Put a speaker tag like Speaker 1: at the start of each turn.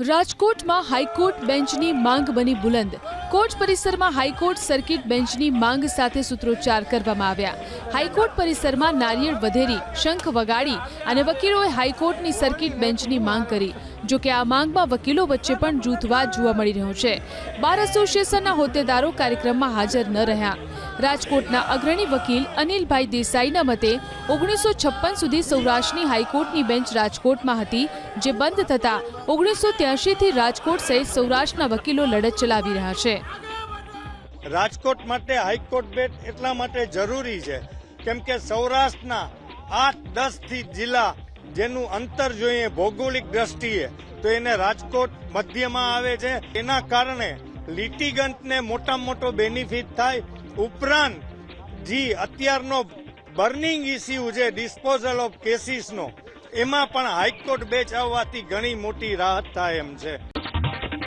Speaker 1: રાજકોટમાં હાઈકોર્ટ બેન્ચની માંગ બની બુલંદ. કોર્ટ પરિસરમાં હાઈકોર્ટ સર્કિટ બેન્ચની માંગ સાથે સૂત્રોચ્ચાર કરવામાં આવ્યા. હાઈકોર્ટ પરિસરમાં નારિયેળ વધેરી, શંખ વગાડી અને વકીલોએ હાઈકોર્ટની સર્કિટ બેન્ચની માંગ કરી. જો કે આ માંગમાં વકીલો વચ્ચે પણ જૂથવાદ જોવા મળી રહ્યો છે. બાર એસોસિએશનના હોદ્દેદારો કાર્યક્રમમાં હાજર ન રહ્યા. રાજકોટના અગ્રણી વકીલ અનિલભાઈ દેસાઈના મતે, ઓગણીસો છપ્પન સુધી સૌરાષ્ટ્રની હાઈકોર્ટની બેન્ચ રાજકોટમાં હતી, જે બંધ થતાં ઓગણીસો ત્યાસીથી રાજકોટ સહિત સૌરાષ્ટ્રના વકીલો લડત ચલાવી રહ્યા છે.
Speaker 2: રાજકોટ માટે હાઈકોર્ટ બેટ એટલા માટે જરૂરી છે કેમ કે સૌરાષ્ટ્રના આઠ દસથી જિલ્લા જેનું અંતર જોઈએ ભૌગોલિક દ્રષ્ટિએ તો એને રાજકોટ મધ્યમાં આવે છે. એના કારણે લિટિગન્ટને મોટામાં મોટો બેનિફિટ થાય. ઉપરાંત જે, અત્યારનો બર્નિંગ ઇસ્યુ છે, ડિસ્પોઝલ ઓફ કેસીસનો. એમાં પણ હાઈકોર્ટ બેચ આવવાથી ઘણી મોટી રાહત થાય એમ છે.